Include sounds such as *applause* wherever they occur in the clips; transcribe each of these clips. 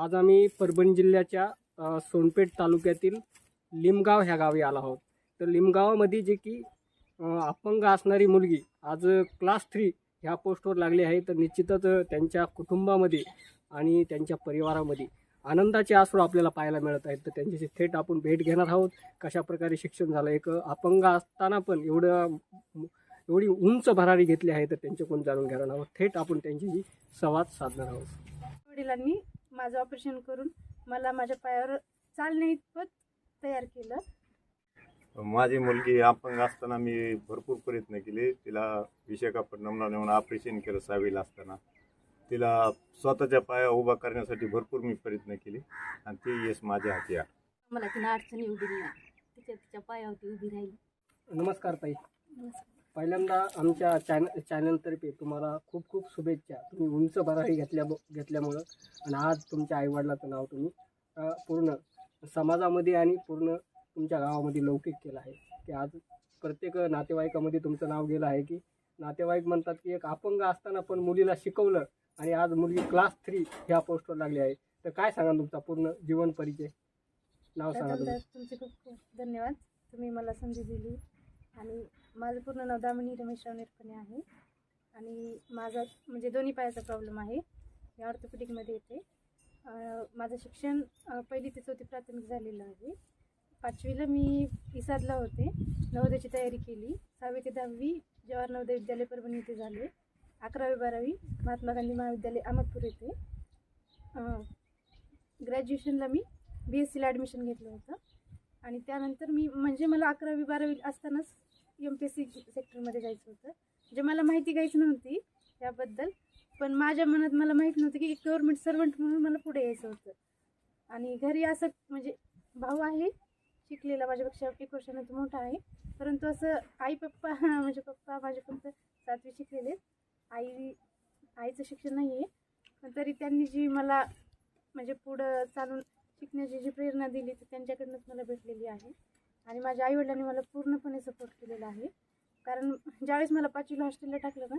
आज आम्ही परभणी जिल्ह्याच्या सोनपेठ तालुक्यातील लिमगाव ह्या गावी आलो आहोत. तर लिमगावामध्ये जे की अपंग असणारी मुलगी आज क्लास थ्री ह्या पोस्टवर लागली आहे. तर निश्चितच त्यांच्या कुटुंबामध्ये आणि त्यांच्या परिवारामध्ये आनंदाचे आसरू आपल्याला पाहायला मिळत आहेत. तर त्यांच्याशी थेट आपण भेट घेणार आहोत. कशा प्रकारे शिक्षण झालं एक अपंग असताना पण एवढं एवढी उंच भरारी घेतली आहे तर त्यांच्याकडून जाणून घेणार आहोत. थेट आपण त्यांच्याशी संवाद साधणार आहोत. वडिलांनी माझं ऑपरेशन करून मला माझ्या पायावर चालणे इतपत तयार केलं. माझी मुलगी अपंग असताना मी भरपूर प्रयत्न केले. तिला विशाखापट्टणमला नेऊन ऑपरेशन केलं सहावीला असताना. तिला स्वतःच्या पाया उभा करण्यासाठी भरपूर मी प्रयत्न केले. आणि ते यश माझ्या हाती आहे मला तिनं अडचणी उभी दिल्या तिच्या तिच्या पायावरती उभी राहिली. नमस्कार ताई. पहिल्यांदा आमच्या चॅन चॅनलतर्फे तुम्हाला खूप खूप शुभेच्छा. तुम्ही उंच भरारी घेतल्या घेतल्यामुळं आणि आज तुमच्या आईवडिलाचं नाव तुम्ही अ, पूर्ण समाजामध्ये आणि पूर्ण तुमच्या गावामध्ये लौकिक केलं आहे. की आज प्रत्येक नातेवाईकामध्ये तुमचं नाव गेलं आहे की नातेवाईक म्हणतात की एक अपंग असताना पण मुलीला शिकवलं आणि आज मुलगी क्लास थ्री ह्या पोस्टवर लागली आहे. तर काय सांगा तुमचा पूर्ण जीवन परिचय? नाव सांगा प्रथमतः तुमचे खूप खूप धन्यवाद. तुम्ही मला संधी दिली. आणि माझं पूर्ण नाव दामिनी रमेश राव आहे. आणि माझा म्हणजे दोन्ही पायाचा प्रॉब्लेम आहे. मी ऑर्थोपेडिकमध्ये येते. माझं शिक्षण पहिली ते चौथी प्राथमिक झालेलं आहे. पाचवीला मी इसादला होते. नवोदयाची तयारी केली. सहावी ते दहावी जवाहर नवोदय विद्यालय परभणी येथे झाले. अकरावी बारावी महात्मा गांधी महाविद्यालय अहमदपूर येथे ग्रॅज्युएशनला मी बी एस सीला ॲडमिशन घेतलं होतं. आणि त्यानंतर मी म्हणजे मला अकरावी बारावी असतानाच एम पी एस सी सेक्टरमध्ये जायचं होतं. म्हणजे मला माहिती काहीच नव्हती याबद्दल पण माझ्या मनात मला माहीत नव्हतं की एक गव्हर्मेंट सर्वंट म्हणून मला पुढे यायचं होतं. आणि घरी असं म्हणजे भाऊ आहे शिकलेला माझ्यापेक्षा एक वर्षानं तो मोठा आहे. परंतु असं आई पप्पा *laughs* म्हणजे पप्पा माझे फक्त सातवी शिकलेले आई आईचं शिक्षण नाही आहे पण तरी त्यांनी जी मला म्हणजे पुढं चालून शिकण्याची जी प्रेरणा दिली ती त्यांच्याकडनंच मला भेटलेली आहे. आणि माझ्या आईवडिलांनी मला पूर्णपणे सपोर्ट केलेला आहे. कारण ज्यावेळेस मला पाचवीला हॉस्टेलला टाकलं ना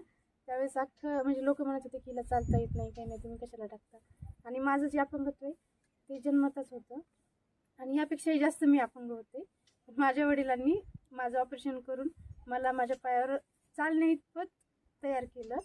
त्यावेळेस अख्खं म्हणजे लोक म्हणत होते की हिला चालता येत नाही काही नाही तुम्ही कशाला टाकता? आणि माझं जे अपंगत्व आहे ते जन्मताच होतं. आणि ह्यापेक्षाही जास्त मी अपंग होते. माझ्या वडिलांनी माझं ऑपरेशन करून मला माझ्या पायावर चालणे इतपत तयार केलं.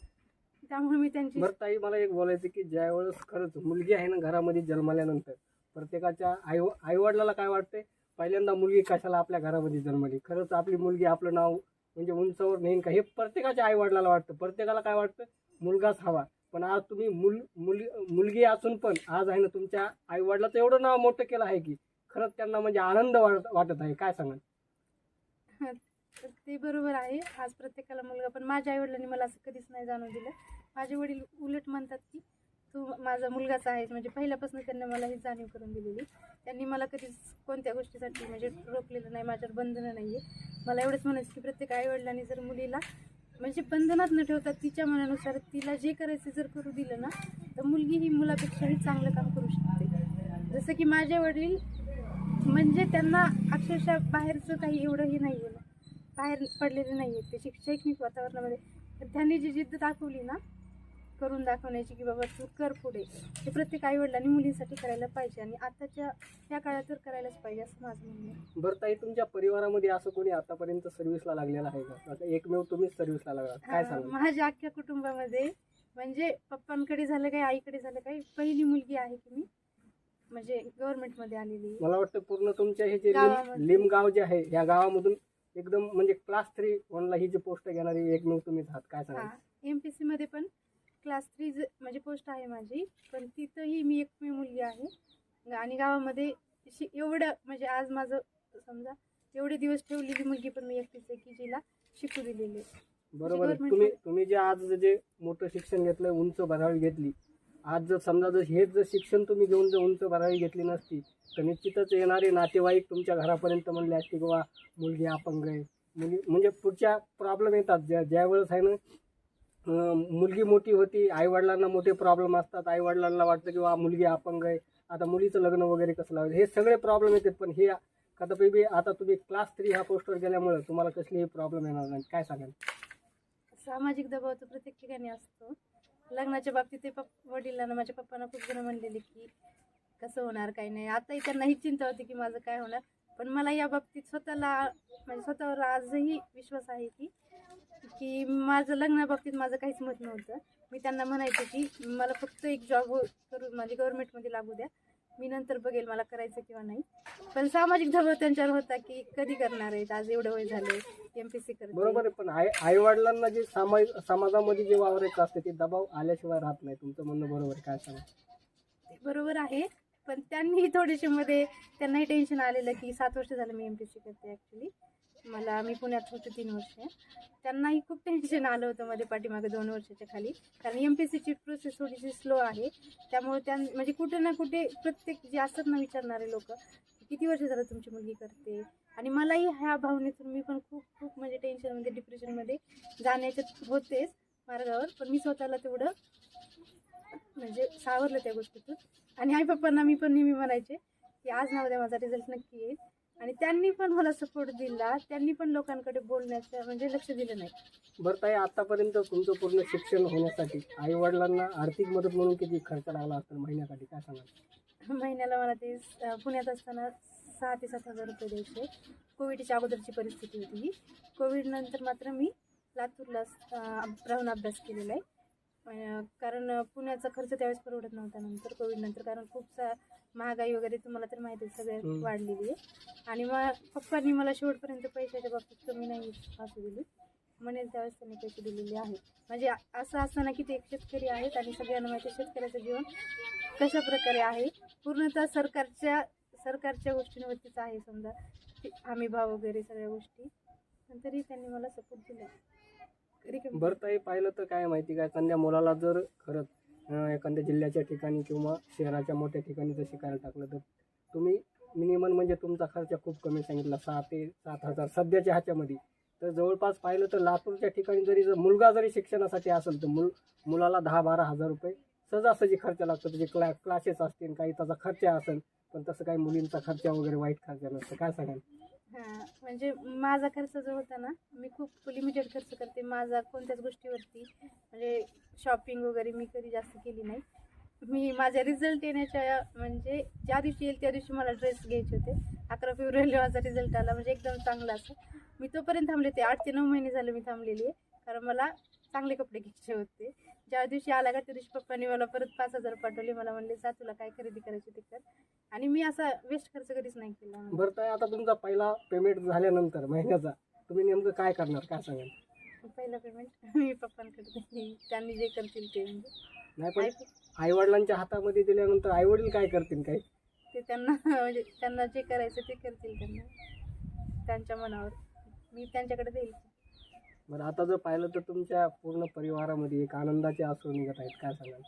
त्यामुळे मी त्यांची ताई मला एक बोलायचं की ज्यावेळेस खरंच मुलगी आहे ना घरामध्ये जन्मल्यानंतर प्रत्येकाच्या आई आईवडिलाला काय वाटते पहिल्यांदा मुलगी कशाला आपल्या घरामध्ये जन्मली? खरंच आपली मुलगी आपलं नाव म्हणजे उंचावर नेईन का? हे प्रत्येकाच्या आईवडिलाला वाटतं. प्रत्येकाला काय वाटतं? मुलगाच हवा. पण आज तुम्ही मुल मुल मुलगी असून पण आज आहे ना तुमच्या आईवडिलाचं एवढं नाव मोठं केलं आहे की खरंच त्यांना म्हणजे आनंद वाटत वाटत आहे. काय सांगाल? तर ते बरोबर आहे. आज प्रत्येकाला मुलगा पण माझ्या आईवडिलांनी मला असं कधीच नाही जाणून दिलं. माझे वडील उलट म्हणतात की तू माझा मुलगाच आहेस म्हणजे पहिल्यापासून त्यांनी मला ही जाणीव करून दिलेली. त्यांनी मला कधीच कोणत्या गोष्टीसाठी म्हणजे रोखलेलं नाही माझ्यावर बंधनं नाही आहे मला एवढंच म्हणायचं की प्रत्येक आईवडिलांनी जर मुलीला म्हणजे बंधनात न ठेवता तिच्या मनानुसार तिला जे करायचं जर करू दिलं ना तर मुलगी ही मुलापेक्षाही चांगलं काम करू शकते. जसं की माझे वडील म्हणजे त्यांना अक्षरशः बाहेरचं काही एवढं हे नाही आहे बाहेर पडलेलं नाही आहेत ते शैक्षणिक वातावरणामध्ये तर त्यांनी जी जिद्द दाखवली ना करून दाखवण्याची की बाबा तू कर पुढे. ते प्रत्येक आईवडिलांनी मुलींसाठी करायला पाहिजे आणि आताच्या या काळात तर करायलाच पाहिजे असं माझं म्हणणं आहे. बरं ताई तुमच्या परिवारामध्ये असं कोणी आतापर्यंत सर्व्हिसला लागलेलं आहे का? आता एकमेव तुम्हीच सर्व्हिसला लागला. काय हा, सांगाल? माझ्या अख्ख्या कुटुंबामध्ये म्हणजे पप्पांकडे झालं काही आईकडे झालं काही पहिली मुलगी आहे की मी. म्हणजे गव्हर्नमेंटमध्ये आलेली. मला वाटतं पूर्ण तुमच्या हे जे लिम गावामध्ये. लिम गाव जे आहे या गावामधून एकदम म्हणजे क्लास थ्री वनला ही जी पोस्ट घेणारी एकमेव तुम्हीच आहात. काय सांगाल? हा एम पी सीमध्ये पण क्लास थ्री म्हणजे पोस्ट आहे माझी. पण तिथंही मी एकमेव मुलगी आहे. आणि गावामध्ये शि एवढं म्हणजे आज माझं समजा एवढे दिवस ठेवलेली मुलगी पण मी एकटीच आहे की जिला शिकू दिलेली आहे. बरोबर तुम्ही तुम्ही जे आज जे मोठं शिक्षण घेतलं उंच भरावी घेतली आज जर समजा जर हेच जर शिक्षण तुम्ही घेऊन जर उंच भरावी घेतली नसती तर निश्चितच येणारे नातेवाईक तुमच्या घरापर्यंत म्हणले असते की बा मुलगी अपंग आहे. मुली म्हणजे पुढच्या प्रॉब्लेम येतात. ज्या ज्या वेळेस आहे ना मुलगी मोठी होती आईवडिलांना मोठे प्रॉब्लेम असतात. आईवडिलांना वाटतं की बा मुलगी अपंग आहे. आता मुलीचं लग्न वगैरे कसं लावायचं? हे सगळे प्रॉब्लेम येतात. पण हे कदापि आता तुम्ही क्लास थ्री ह्या पोस्टवर गेल्यामुळे तुम्हाला कसलीही प्रॉब्लेम येणार नाही. काय सांगाल? सामाजिक दबाव तर प्रत्येक ठिकाणी असतो. लग्नाच्या बाबतीत ते पप वडिलांना माझ्या पप्पांना खूप जण म्हणलेले की कसं होणार? काही नाही. आताही त्यांना ही चिंता होती की माझं काय होणार? पण मला या बाबतीत स्वतःला म्हणजे स्वतःवर आजही विश्वास आहे की की माझं लग्नाबाबतीत माझं काहीच मत नव्हतं. मी त्यांना म्हणायचे की मला फक्त एक जॉब करून म्हणजे गव्हर्नमेंटमध्ये लागू द्या. मी नंतर बघेल मला करायचं किंवा नाही. पण सामाजिक दबाव त्यांच्यावर होता की कधी करणार आहेत? आज एवढं वय झाले एम पी सी करते बरोबर आहे पण आई आई वडिलांना जे समाज समाजामध्ये जे वावरायचं असते ते दबाव आल्याशिवाय राहत नाही. तुमचं म्हणणं बरोबर काय सांगा ते बरोबर आहे. पण त्यांनी थोडेसे मध्ये त्यांनाही टेन्शन आलेलं की सात वर्ष झालं मी एम पी सी करते ॲक्च्युली मला मी पुण्यात होते तीन वर्ष. त्यांनाही खूप टेन्शन आलं होतं मध्ये पाठीमागे दोन वर्षाच्या खाली. कारण एम पी सीची प्रोसेस थोडीशी स्लो आहे. त्यामुळे त्या म्हणजे कुठे ना कुठे प्रत्येक जे असतात ना विचारणारे लोक किती वर्ष झालं तुमची मुलगी करते? आणि मलाही ह्या भावनेतून मी पण खूप खूप म्हणजे टेन्शनमध्ये डिप्रेशनमध्ये जाण्याच्या होतेच मार्गावर. पण मी स्वतःला तेवढं म्हणजे सावरलं त्या गोष्टीतून. आणि आई पप्पांना मी पण नेहमी म्हणायचे की आज ना उद्या माझा रिझल्ट नक्की येईल. आणि त्यांनी पण मला सपोर्ट दिला. त्यांनी पण लोकांकडे बोलण्याचं म्हणजे लक्ष दिलं नाही. बरं ताई आतापर्यंत तुमचं पूर्ण शिक्षण होण्यासाठी आई वडिलांना आर्थिक मदत म्हणून किती खर्च लागला असेल महिन्यासाठी काय सांगाल? महिन्याला मला ते पुण्यात असताना सहा ते सात हजार रुपये द्यायचे. कोविडच्या अगोदरची परिस्थिती होती ही. कोविड नंतर मात्र मी लातूरला राहून अभ्यास केलेला आहे. कारण पुण्याचा खर्च त्यावेळेस परवडत नव्हता नंतर कोविड नंतर कारण खूप सा महागाई वगैरे तुम्हाला तर माहिती आहे सगळ्यात. वाढलेली आहे. आणि मग पप्पांनी मला शेवटपर्यंत पैशाच्या बाबतीत कमी नाही असू दिली. म्हणेल त्यावेळेस त्यांनी पैसे दिलेले आहेत. म्हणजे असं असताना की ते एक शेतकरी आहेत आणि सगळ्यांना माहिती आहे शेतकऱ्याचं जीवन कशा प्रकारे आहे. पूर्णतः सरकारच्या सरकारच्या गोष्टींवरतीच आहे समजा हमी भाव वगैरे सगळ्या गोष्टी. तरी त्यांनी मला सपोर्ट दिला. बरं ताई पाहिलं तर काय माहिती काय एखाद्या मुलाला जर खरंच अं, एखाद्या जिल्ह्याच्या ठिकाणी किंवा शहराच्या मोठ्या ठिकाणी जर शिकायला टाकलं तर तुम्ही मिनिमम म्हणजे तुमचा खर्च खूप कमी सांगितला सहा ते सात हजार सध्याच्या ह्याच्यामध्ये. तर जवळपास पाहिलं तर लातूरच्या ठिकाणी जरी जर मुलगा जरी शिक्षणासाठी असेल तर मुल मुलाला दहा बारा हजार रुपये सहजासहजी खर्च लागतो त्याचे क्ला क्लासेस असतील काही त्याचा खर्च असेल पण तसं काही मुलींचा खर्च वगैरे वाईट खर्च नसतं. काय सांगाल? हां म्हणजे माझा खर्च जो होता ना मी खूप लिमिटेड खर्च करते माझा कोणत्याच गोष्टीवरती. म्हणजे शॉपिंग वगैरे मी कधी जास्त केली नाही. मी माझ्या रिझल्ट येण्याच्या म्हणजे ज्या दिवशी येईल त्या दिवशी मला ड्रेस घ्यायचे होते. अकरा फेब्रुवारीला माझा रिझल्ट आला म्हणजे एकदम चांगला असं. मी तोपर्यंत थांबले ते आठ ते नऊ महिने झाले मी थांबलेली आहे. कारण मला चांगले कपडे घ्यायचे होते. ज्या दिवशी आला का त्या दिवशी पप्पांनी मला परत पाच हजार पाठवले. मला म्हणले सा तुला काय खरेदी करायची ते कर. आणि मी असा वेस्ट खर्च कधीच नाही केला. बरं ताई आता तुमचा पहिला पेमेंट झाल्यानंतर महिन्याचा तुम्ही नेमकं काय करणार? काय सांगाल? पहिलं पेमेंट मी पप्पांकडे देईन. त्यांनी जे करतील ते म्हणजे. नाही पण आई- वडिलांच्या हातामध्ये दिल्यानंतर आई वडील काय करतील काय ते त्यांना म्हणजे त्यांना जे करायचं ते करतील त्यांना. त्यांच्या मनावर. मी त्यांच्याकडे देईल बरं आता जर पाहिलं तर तुमच्या पूर्ण परिवारामध्ये एक आनंदाचे आसू निघत आहेत काय सांगाल?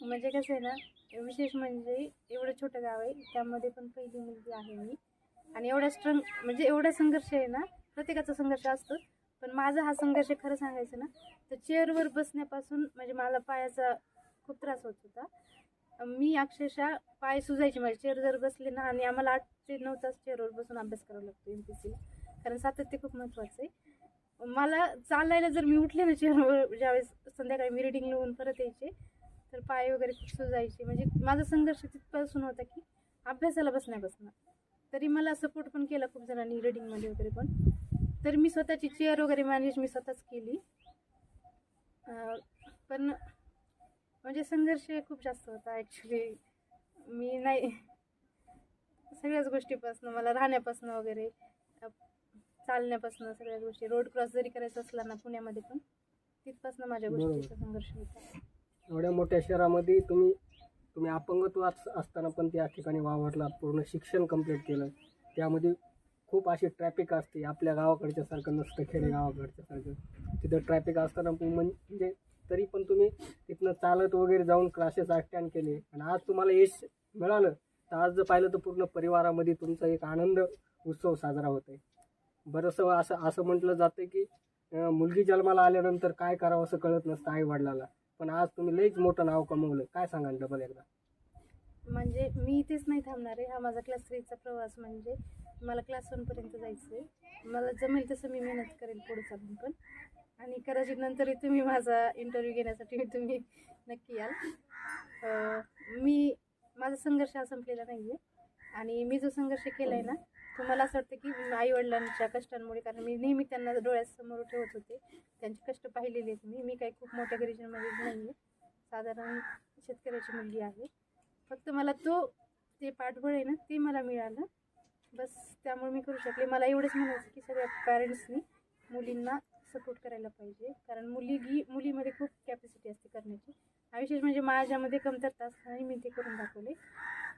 म्हणजे कसं आहे ना विशेष म्हणजे एवढं छोटं गाव आहे त्यामध्ये पण पहिली मुलगी आहे मी. आणि एवढा स्ट्रंग म्हणजे एवढा संघर्ष आहे ना प्रत्येकाचा संघर्ष असतो. पण माझा हा संघर्ष खरं सांगायचं ना तर चेअरवर बसण्यापासून म्हणजे मला पायाचा खूप त्रास होत होता. मी अक्षरशः पाय सुजायचे माझे चेअर जर बसले ना आणि आम्हाला आठ ते नऊ तास चेअरवर बसून अभ्यास करावा लागतो एम पी सीला कारण सातत्य खूप महत्त्वाचं आहे. मला चालायला जर मी उठले ना चेअरवर ज्यावेळेस संध्याकाळी मी रिडिंग लिहून परत यायचे तर पाय वगैरे खूप सुजायचे. म्हणजे माझा संघर्ष तिथपासून होता की अभ्यासाला बसण्यापासून तरी मला सपोर्ट पण केला खूप जणांनी रिडिंगमध्ये वगैरे पण. तर मी स्वतःची चेअर वगैरे मॅनेज मी स्वतःच केली. पण म्हणजे संघर्ष खूप जास्त होता ॲक्च्युली मी नाही सगळ्याच गोष्टीपासून मला राहण्यापासून वगैरे. चालण्यापासून सगळ्या गोष्टी. रोड क्रॉस जरी करायचा असला ना पुण्यामध्ये पण तिथपासून माझ्या. गोष्टीचा संघर्ष होता एवढ्या मोठ्या शहरामध्ये तुम्ही तुम्ही अपंगत्व अस- असताना पण त्या ठिकाणी वावरलात पूर्ण शिक्षण कंप्लीट केलं. त्यामध्ये खूप अशी ट्रॅफिक असते आपल्या गावाकडच्या सारखं नसतं खेडे गावाकडच्या सारखं. तिथं ट्रॅफिक असताना म्हणजे तरी पण तुम्ही तिथनं चालत वगैरे जाऊन क्लासेस अटेंड केले. आणि आज तुम्हाला यश मिळालं तर आज जर पाहिलं तर पूर्ण परिवारामध्ये तुमचा एक आनंद उत्सव साजरा होत आहे. बरंचसं असं असं म्हटलं जातं की मुलगी जन्माला आल्यानंतर काय करावं असं कळत नसतं आई वडिलाला पण आज तुम्ही लईच मोठं नाव कमवलं. काय सांगाल डबल एकदा? म्हणजे मी इथेच नाही थांबणार आहे. हा माझा क्लास थ्रीचा प्रवास म्हणजे मला क्लास वनपर्यंत जायचं आहे मला जमेल तसं मी मेहनत करेल पुढे चालून पण. आणि कदाचित नंतरही तुम्ही माझा इंटरव्ह्यू घेण्यासाठी तुम्ही नक्की याल. मी माझा संघर्ष हा संपलेला नाही आहे आणि मी जो संघर्ष केला आहे ना तो मला असं वाटतं की आईवडिलांच्या कष्टांमुळे कारण मी नेहमी त्यांना डोळ्यासमोर ठेवत होते. त्यांचे कष्ट पाहिलेले आहेत मी. मी काही खूप मोठ्या गरिजनमध्ये नाही आहे साधारण शेतकऱ्याची मुलगी आहे. फक्त मला तो ते पाठबळ आहे ना ते मला मिळालं. बस त्यामुळे मी करू शकले. मला एवढंच म्हणायचं की सगळ्या पॅरेंट्सनी मुलींना सपोर्ट करायला पाहिजे. कारण मुलगी मुलीमध्ये खूप कॅपॅसिटी असते करण्याची. विशेष म्हणजे माझ्यामध्ये कमतरता असताना मी ते करून दाखवले.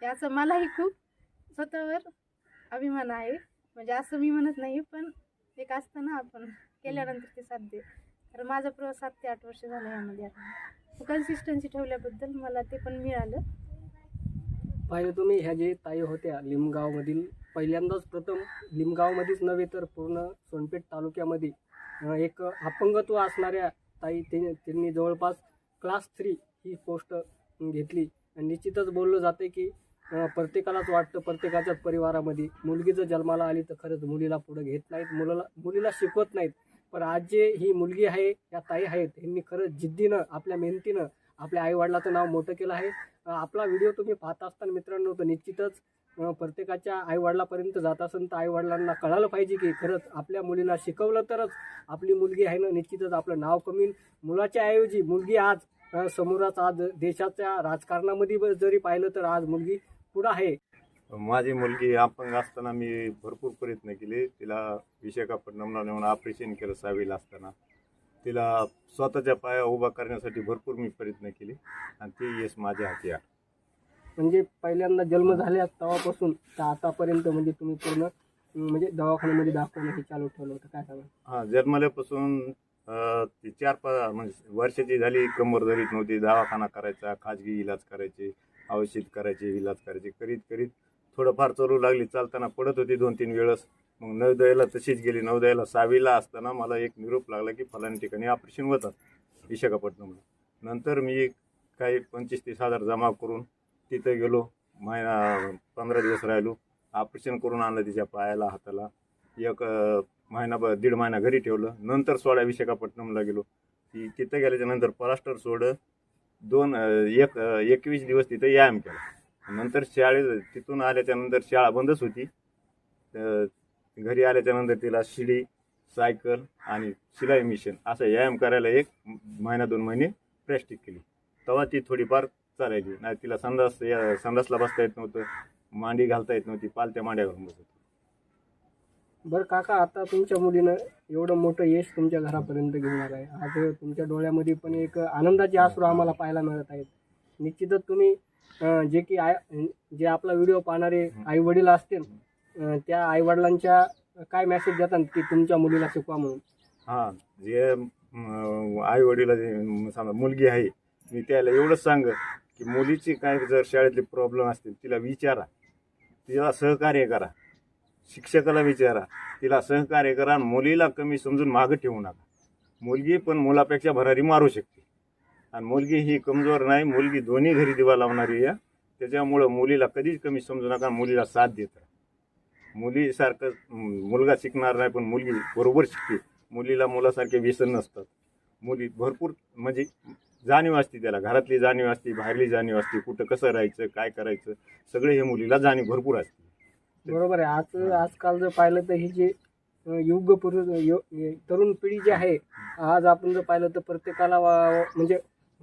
याचं मलाही खूप स्वतःवर अभिमान आहे. म्हणजे असं मी म्हणत नाही पण एक असतं ना आपण केल्यानंतर ते साध्य. तर माझा प्रवास सात ते आठ वर्ष झाला यामध्ये आता. कन्सिस्टन्सी ठेवल्याबद्दल मला ते पण मिळालं. पाहिलं तुम्ही ह्या जे ताई होत्या लिमगावमधील पहिल्यांदाच प्रथम लिमगावमध्येच नव्हे तर पूर्ण सोनपेठ तालुक्यामध्ये एक अपंगत्व असणाऱ्या ताई ते त्यांनी जवळपास क्लास थ्री ही पोस्ट घेतली. आणि निश्चितच बोललं जाते की प्रत्येकालाच वाटतं प्रत्येकाच्याच परिवारामध्ये. मुलगी जर जन्माला आली तर खरंच मुलीला पुढं घेत नाहीत मुलाला मुलीला शिकवत नाहीत. पण आज जे ही मुलगी आहे या ताई आहेत यांनी खरंच जिद्दीनं आपल्या मेहनतीनं आपल्या आईवडिलाचं नाव मोठं केलं आहे. आपला व्हिडिओ तुम्ही पाहत असताना मित्रांनो तर निश्चितच प्रत्येकाच्या आईवडिलापर्यंत जात असेल तर आईवडिलांना कळालं पाहिजे की खरंच आपल्या मुलीला शिकवलं तरच आपली मुलगी आहे ना निश्चितच आपलं नाव कमी मुलाच्या ऐवजी मुलगी आज अं, आज देशाच्या राजकारणामध्ये जरी पाहिलं तर आज मुलगी पुढं आहे. माझी मुलगी अपंग असताना मी भरपूर प्रयत्न केले. तिला विशाखापट्टणमला नेऊन ऑपरेशन केलं सहावीला असताना. तिला स्वतःच्या पाया उभा करण्यासाठी भरपूर मी प्रयत्न केले. आणि ते यश माझ्या हाती आहे म्हणजे पहिल्यांदा जन्म झाल्या तेव्हापासून. तर आतापर्यंत म्हणजे तुम्ही पूर्ण म्हणजे दवाखान्यामध्ये दाखवणं हे चालू ठेवलं होतं. काय सांगा हा जन्मल्यापासून अं, ती चार पाच म्हणजे वर्षाची झाली. कंबर धरीत नव्हती. दवाखाना करायचा खाजगी इलाज करायचे. औषध करायचे इलाज करायचे करीत करीत थोडंफार चालू लागली. चालताना पडत होती दोन तीन वेळेस. मग नवदयाला तशीच गेली. नवदयाला सहावीला असताना मला एक निरोप लागला की फलानी ठिकाणी ऑपरेशन होतात विशाखापट्टणमला नंतर मी काही पंचवीस तीस हजार जमा करून तिथं गेलो. महिना पंधरा दिवस राहिलो. ऑपरेशन करून आणलं तिच्या पायाला हाताला. एक महिना दीड महिना घरी ठेवलं. नंतर सोळा विशाखापट्टणमला गेलो. ती तिथं गेल्याच्यानंतर परास्टर सोडं दोन एक एकवीस दिवस तिथं व्यायाम केला. नंतर शाळेत तिथून आल्याच्यानंतर शाळा बंदच होती. तर घरी आल्याच्यानंतर तिला शिडी सायकल आणि शिलाई मिशन असं व्यायाम करायला एक महिना दोन महिने प्रॅक्टिस केली. तेव्हा ती थोडीफार चालायची. नाही तिला संडास या- संडासला बसता येत नव्हतं. मांडी घालता येत नव्हती. पालत्या मांड्या घालून बसत बरं काका आता तुमच्या मुलीनं एवढं मोठं यश तुमच्या घरापर्यंत घेऊन आलं आहे. आज तुमच्या डोळ्यामध्ये पण एक आनंदाचे आसरू आम्हाला पाहायला मिळत आहेत. निश्चितच तुम्ही अं, जे की आय जे आपला व्हिडिओ पाहणारे आई वडील असतील अं, त्या आई वडिलांच्या काय मेसेज देतात की तुमच्या मुलीला शिकवा म्हणून? हां जे आई वडिला समजा मुलगी आहे मी त्याला एवढंच सांग की मुलीची काय जर शाळेतले प्रॉब्लेम असतील तिला विचारा. तिला सहकार्य करा. शिक्षकाला विचारा. तिला सहकार्य करा आणि मुलीला कमी समजून मागं ठेवू नका. मुलगी पण मुलापेक्षा भरारी मारू शकते. आणि मुलगी ही कमजोर नाही मुलगी दोन्ही घरी दिवा लावणारी आहे. त्याच्यामुळं मुलीला कधीच कमी समजू नका मुलीला साथ देत राहा. मुलीसारखं मुलगा शिकणार नाही पण मुलगी बरोबर शिकते. मुलीला मुलासारखे व्यसन नसतात. मुली भरपूर म्हणजे जाणीव असते त्याला. घरातली जाणीव असते बाहेरली जाणीव असते. कुठं कसं राहायचं काय करायचं सगळे हे मुलीला जाणीव भरपूर असते. बरोबर आहे. आज आजकाल जर पाहिलं तर ही जे युग पुरुष तरुण पिढी जी आहे आज आपण जर पाहिलं तर प्रत्येकाला म्हणजे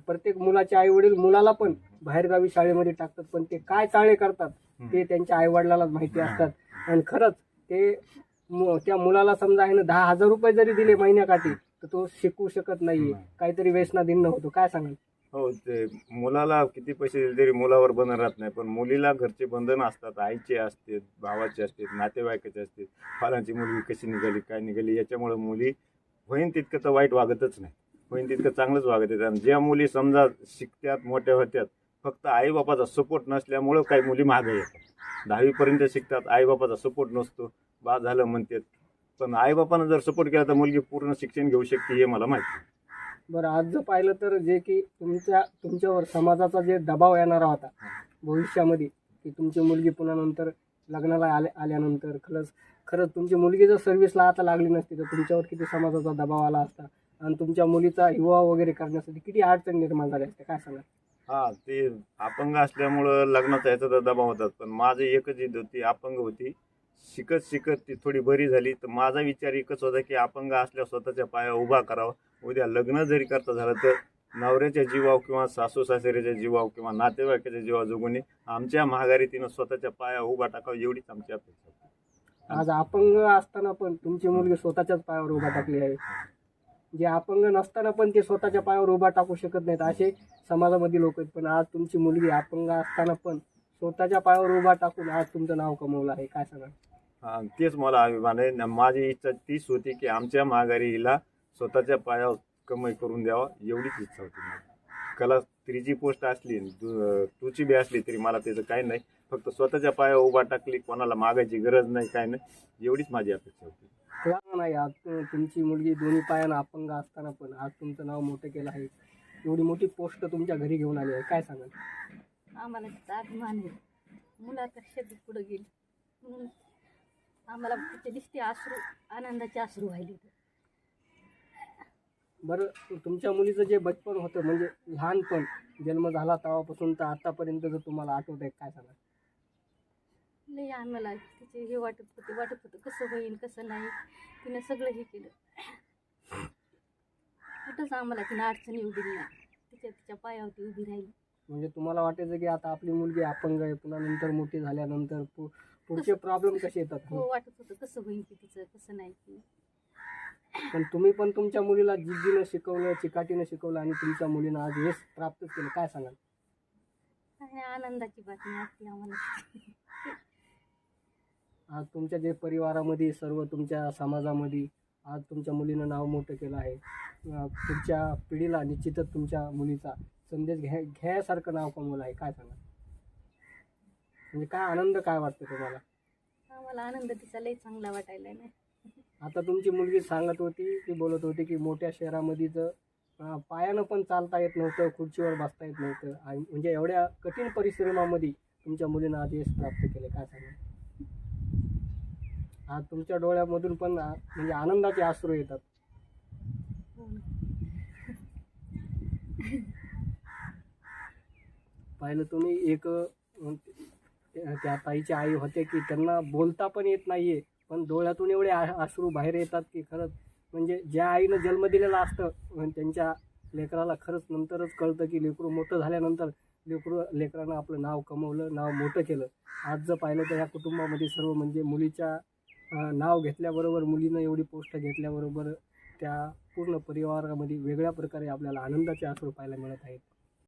प्रत्येक मुलाचे आई वडील मुलाला पण बाहेरगावी शाळेमध्ये टाकतात पण ते काय चाळे करतात ते त्यांच्या आई वडिलालाच माहिती असतात. आणि खरंच ते मु- त्या मुलाला समजा आहे ना दहा हजार रुपये जरी दिले महिन्याकाठी तर तो शिकू शकत नाहीये. नाही. काहीतरी व्यसनाधीन होतो. काय सांगाल? हो ते मुलाला किती पैसे दिले तरी मुलावर बंधन राहत नाही. पण मुलीला घरचे बंधन असतात. आईचे असतात भावाचे असतात नातेवाईकाचे असतात फालांची मुलगी कशी निघाली काय निघाली याच्यामुळे मुली होईन तितकं तर वाईट वागतच नाही. होईन तितकं चांगलंच वागत येतात आणि ज्या मुली समजा शिकतात मोठ्या होत्यात फक्त आईबापाचा सपोर्ट नसल्यामुळं काही मुली मागे येतात. दहावीपर्यंत शिकतात आईबापाचा सपोर्ट नसतो. बा झालं म्हणतात. पण आईबापानं जर सपोर्ट केला तर मुलगी पूर्ण शिक्षण घेऊ शकते हे मला माहिती आहे. बरं आज जर पाहिलं तर जे की तुमच्या तुमच्यावर समाजाचा जे दबाव येणारा होता भविष्यामध्ये की तुमची मुलगी पुन्हा नंतर लग्नाला आले आल्यानंतर खरंच खरंच तुमची मुलगी जर सर्व्हिसला आता लागली नसती तर तुमच्यावर किती समाजाचा दबाव आला असता? आणि तुमच्या मुलीचा युवा वगैरे करण्यासाठी किती अडचण निर्माण झाली असते काय सांगा हा ते अपंग असल्यामुळं लग्नाचा तर दबाव होतात पण माझं एकच जिद्द होती अपंग होती. शिकत शिकत ती थोडी बरी झाली. तर माझा विचार एकच होता की अपंग असल्या स्वतःच्या पाया उभा करावा. उद्या लग्न जरी करता झालं तर नवऱ्याच्या जीवाव किंवा सासू सासऱ्याच्या जीवाव किंवा नातेवाईकाच्या जीवा जगून आमच्या महागारी तिनं स्वतःच्या पाया उभा टाकावं एवढीच आमची अपेक्षा होती. आज अपंग असताना पण तुमची मुलगी स्वतःच्याच पायावर उभा टाकली आहे. जे अपंग नसताना पण ते स्वतःच्या पायावर उभा टाकू शकत नाहीत असे समाजामध्ये लोक आहेत. पण आज तुमची मुलगी अपंग असताना पण स्वतःच्या पायावर उभा टाकून आज तुमचं नाव कमवलं आहे. काय सांगा तेच मला अभिमान आहे. न माझी इच्छा तीच होती की आमच्या महागारी हिला स्वतःच्या पायावर कमाई करून द्यावा एवढीच इच्छा होती कला स्त्रीची पोस्ट असली तुची बी असली तरी मला त्याचं काही नाही. फक्त स्वतःच्या पायावर उभा टाकली कोणाला मागायची गरज नाही काय नाही. एवढीच माझी अपेक्षा होती. नाही आज तुमची मुलगी दोन्ही पायानं अपंग असताना पण आज तुमचं नाव मोठं केलं आहे. एवढी मोठी पोस्ट तुमच्या घरी घेऊन आली आहे. काय सांगाल? आम्हाला अभिमान आहे. पुढे गेली. आम्हाला तिचे दिसते अश्रू आनंदाचे अश्रू व्हायले बरं तुमच्या मुलीचं जे बचपन होतं म्हणजे लहानपण जन्म झाला तेव्हापासून तर आतापर्यंत जर तुम्हाला आठवत आहे काय सांगाल? लई आम्हाला तिचे हे वाटत होते वाटत होतं कसं होईल कसं नाही. तिने सगळं हे केलं. कुठंच आम्हाला तिनं अडचणी उभी नाही तिच्या तिच्या पायावरती उभी राहिली. म्हणजे तुम्हाला वाटायचं की आता आपली मुलगी अपंग आहे पुन्हा नंतर मोठी झाल्यानंतर पु- पुढचे प्रॉब्लेम कसे येतात? हो वाटत होतं. कसं होईल की तिचं कसं नाही की. पण तुम्ही पण तुमच्या मुलीला जिद्दीनं शिकवलं चिकाटीनं शिकवलं आणि तुमच्या मुलीनं आज यश प्राप्त केलं. काय सांगाल? आनंदाची बातमी असते आम्हाला आज तुमच्या जे परिवारामध्ये सर्व तुमच्या समाजामध्ये आज तुमच्या मुलीनं नाव मोठं केलं आहे. अं, पुढच्या पिढीला निश्चितच तुमच्या मुलीचा संदेश घ्या घ्यायसारखं नाव कमवलं आहे. काय सांगाल? म्हणजे काय आनंद काय वाटतं तुम्हाला? आम्हाला आनंद तिचा लई चांगला वाटायला नाही आता तुमची मुलगी सांगत होती ती बोलत होती की मोठ्या शहरामध्ये अं, पायानं पण चालता येत नव्हतं खुर्चीवर बसता येत नव्हतं. आणि म्हणजे एवढ्या कठीण परिश्रमामध्ये तुमच्या मुलीनं आज यश प्राप्त केले काय सांगा आज तुमच्या डोळ्यामधून पण आ- म्हणजे आनंदाचे अश्रू येतात. हो ना. पाहिलं तुम्ही एक अं, त्या ताईची आई होते की त्यांना बोलता पण येत नाही आहे पण डोळ्यातून एवढे आ- अश्रू बाहेर येतात की खरंच म्हणजे ज्या आईनं जन्म दिलेला असतं त्यांच्या लेकराला खरंच नंतरच कळतं की लेकरू मोठं झाल्यानंतर लेकरू लेकरानं आपलं नाव कमवलं नाव मोठं केलं. आज जर पाहिलं तर या कुटुंबामध्ये सर्व म्हणजे मुलीच्या नाव घेतल्याबरोबर मुलीनं एवढी पोस्ट घेतल्याबरोबर त्या पूर्ण परिवारामध्ये वेगळ्या प्रकारे आपल्याला आनंदाचे अश्रू पाहायला मिळत आहेत.